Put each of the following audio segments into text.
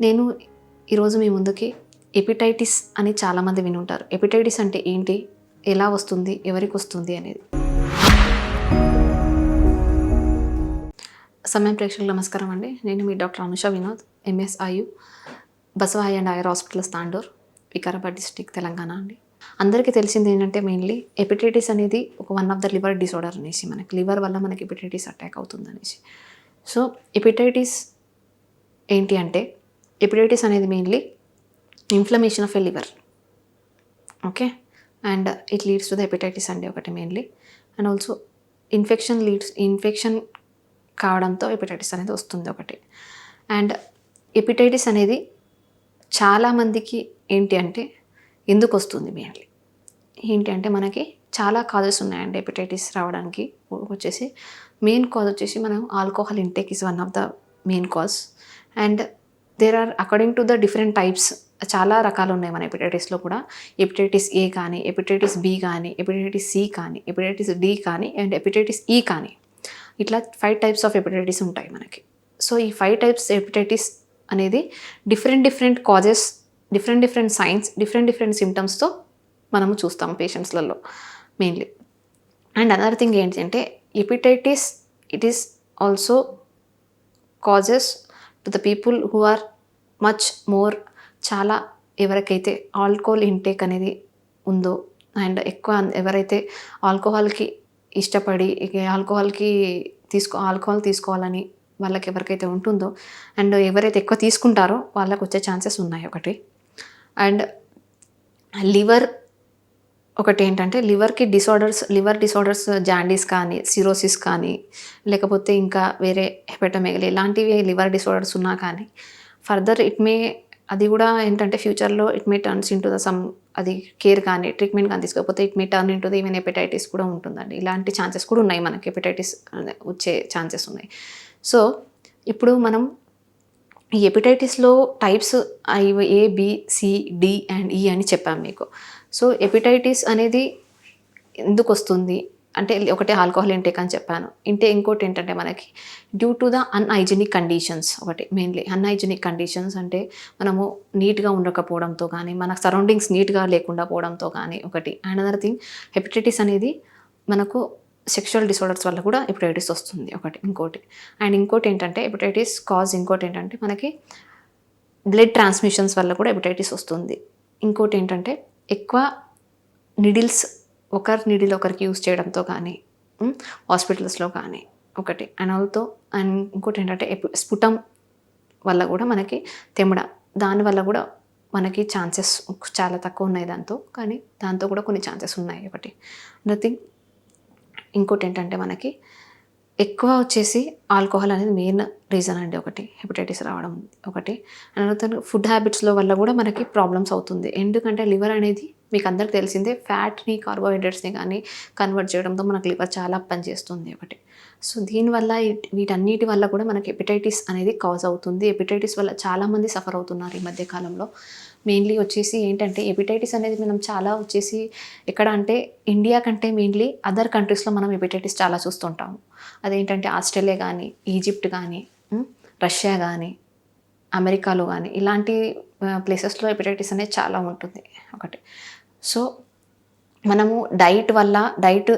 నేను ఈరోజు మీ ముందుకి ఎపిటైటిస్ అని చాలామంది వినుంటారు. ఎపిటైటిస్ అంటే ఏంటి? ఎలా వస్తుంది? ఎవరికి వస్తుంది అనేది. సమయం ప్రేక్షకులు నమస్కారం అండి. నేను మీ డాక్టర్ అనుష వినోద్ ఎంఎస్ ఆయు బసవాయి అండ్ ఆయర్ హాస్పిటల్స్ తాండూర్ వికారాబాద్ డిస్టిక్ తెలంగాణ అండి. అందరికీ తెలిసింది ఏంటంటే మెయిన్లీ ఎపిటైటిస్ అనేది ఒక one of the liver disorder అనేసి మనకి లివర్ వల్ల మనకి ఎపిటైటిస్ అటాక్ అవుతుంది అనేసి సో ఎపిటైటిస్ ఏంటి అంటే ఎపిటైటిస్ అనేది mainly inflammation of a liver okay and it leads to the hepatitis అండి ఒకటి mainly and also infection leads infection కావడంతో హెపటైటిస్ అనేది వస్తుంది ఒకటి. అండ్ ఎపిటైటిస్ అనేది చాలామందికి ఏంటి అంటే ఎందుకు వస్తుంది మెయిన్లీ ఏంటి అంటే మనకి చాలా కాజెస్ ఉన్నాయండి హెపటైటిస్ రావడానికి. వచ్చేసి మెయిన్ కాజ్ వచ్చేసి మనం alcohol intake is one of the main cause and there are according to the different types చాలా రకాలు ఉన్నాయి మన హెపటైటిస్లో కూడా. హెపటైటిస్ ఏ కానీ హెపటైటిస్ బి కానీ హెపటైటిస్ సి కానీ హెపటైటిస్ డి కానీ అండ్ హెపటైటిస్ ఈ కానీ. ఇట్లా ఫైవ్ టైప్స్ ఆఫ్ హెపటైటిస్ ఉంటాయి మనకి. సో ఈ ఫైవ్ టైప్స్ హెపటైటిస్ అనేది different different causes different different signs different different సిమ్టమ్స్తో మనము చూస్తాం పేషెంట్స్లలో మెయిన్లీ అండ్ అనదర్ థింగ్ ఏంటంటే hepatitis it is also causes to the people who are much more చాలా ఎవరికైతే ఆల్కహాల్ ఇంటేక్ అనేది ఉందో అండ్ ఎక్కువ ఎవరైతే ఆల్కహాల్కి ఇష్టపడి ఆల్కహాల్కి తీసుకో ఆల్కహాల్ తీసుకోవాలని వాళ్ళకి ఎవరికైతే ఉంటుందో అండ్ ఎవరైతే ఎక్కువ తీసుకుంటారో వాళ్ళకి వచ్చే ఛాన్సెస్ ఉన్నాయి ఒకటి. అండ్ లివర్ ఒకటి ఏంటంటే లివర్కి డిసార్డర్స్ లివర్ డిసార్డర్స్ జాండీస్ కానీ సిరోసిస్ కానీ లేకపోతే ఇంకా వేరే హెపటోమెగలి ఇలాంటివి లివర్ డిసార్డర్స్ ఉన్నా కానీ ఫర్దర్ ఇట్ మే అది కూడా ఏంటంటే ఫ్యూచర్లో it may turns into the some అది కేర్ కానీ ట్రీట్మెంట్ కానీ తీసుకోకపోతే it may turn into the even hepatitis కూడా ఉంటుందండి. ఇలాంటి ఛాన్సెస్ కూడా ఉన్నాయి మనకి హెపటైటిస్ వచ్చే ఛాన్సెస్ ఉన్నాయి. సో ఇప్పుడు మనం ఈ ఎపిటైటిస్లో types A B C D and E అని చెప్పాము మీకు. సో ఎపిటైటిస్ అనేది ఎందుకు వస్తుంది అంటే ఒకటే ఆల్కహాల్ ఇంటేక్ అని చెప్పాను. ఇంటే ఇంకోటి ఏంటంటే మనకి due to the unhygienic conditions ఒకటి మెయిన్లీ అన్హైజెనిక్ కండిషన్స్ అంటే మనము నీట్గా ఉండకపోవడంతో కానీ మన సరౌండింగ్స్ నీట్గా లేకుండా పోవడంతో కానీ ఒకటి. అండ్ అదర్ థింగ్ హెపటైటిస్ అనేది మనకు సెక్షువల్ డిసార్డర్స్ వల్ల కూడా హెపటైటిస్ వస్తుంది ఒకటి ఇంకోటి. అండ్ ఇంకోటి ఏంటంటే హెపటైటిస్ కాజ్ ఇంకోటి ఏంటంటే మనకి బ్లడ్ ట్రాన్స్మిషన్స్ వల్ల కూడా హెపటైటిస్ వస్తుంది. ఇంకోటి ఏంటంటే ఎక్కువ నిడిల్స్ ఒకరి నిడిల్ ఒకరికి యూజ్ చేయడంతో కానీ హాస్పిటల్స్లో కానీ ఒకటి. అండ్ ఆల్తో అండ్ ఇంకోటి ఏంటంటే స్ఫుటం వల్ల కూడా మనకి తెమ్మడ. దానివల్ల కూడా మనకి ఛాన్సెస్ చాలా తక్కువ ఉన్నాయి దాంతో. కానీ దాంతో కూడా కొన్ని ఛాన్సెస్ ఉన్నాయి ఒకటి. నథింగ్ ఇంకోటి ఏంటంటే మనకి ఎక్కువ వచ్చేసి ఆల్కహాల్ అనేది మెయిన్ రీజన్ అండి ఒకటి హెపటైటిస్ రావడం ఒకటి. అండ్ ఫుడ్ హ్యాబిట్స్లో వల్ల కూడా మనకి ప్రాబ్లమ్స్ అవుతుంది. ఎందుకంటే లివర్ అనేది మీకు అందరికి తెలిసిందే ఫ్యాట్ని కార్బోహైడ్రేట్స్ని కానీ కన్వర్ట్ చేయడంతో మనకు లివర్ చాలా పనిచేస్తుంది ఒకటి. సో దీనివల్ల వీటన్నిటి వల్ల కూడా మనకి హెపటైటిస్ అనేది కాజ్ అవుతుంది. ఎపిటైటిస్ వల్ల చాలామంది సఫర్ అవుతున్నారు ఈ మధ్య కాలంలో. మెయిన్లీ వచ్చేసి ఏంటంటే ఎపిటైటిస్ అనేది మనం చాలా వచ్చేసి ఎక్కడ అంటే ఇండియా కంటే మెయిన్లీ అదర్ కంట్రీస్లో మనం ఎపిటైటిస్ చాలా చూస్తుంటాము. అదేంటంటే ఆస్ట్రేలియా కానీ ఈజిప్ట్ కానీ రష్యా కానీ అమెరికాలో కానీ ఇలాంటి ప్లేసెస్లో హెపటైటిస్ అనేది చాలా ఉంటుంది ఒకటి. సో మనము డైట్ వల్ల డైట్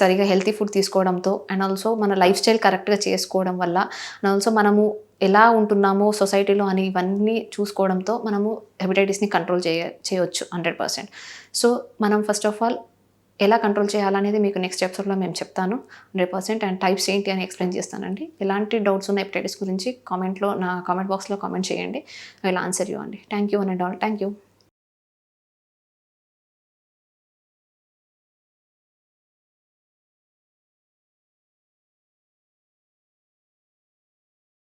సరిగా హెల్తీ ఫుడ్ తీసుకోవడంతో అండ్ ఆల్సో మన లైఫ్ స్టైల్ కరెక్ట్గా చేసుకోవడం వల్ల అండ్ ఆల్సో మనము ఎలా ఉంటున్నామో సొసైటీలో అని ఇవన్నీ చూసుకోవడంతో మనము హెపటైటిస్ని కంట్రోల్ చేయ చేయొచ్చు హండ్రెడ్ పర్సెంట్. సో మనం ఫస్ట్ ఆఫ్ ఆల్ ఎలా కంట్రోల్ చేయాలనేది మీకు నెక్స్ట్ ఎపిసోడ్లో మేము చెప్తాను హండ్రెడ్ పర్సెంట్ అండ్ టైప్స్ ఏంటి అని ఎక్స్ప్లెయిన్ చేస్తానండి. ఎలాంటి డౌట్స్ ఉన్న హెపటైటిస్ గురించి కామెంట్లో నా కామెంట్ బాక్స్లో కామెంట్ చేయండి. ఐ విల్ ఆన్సర్ యూ అండి. Thank you and all. Thank you.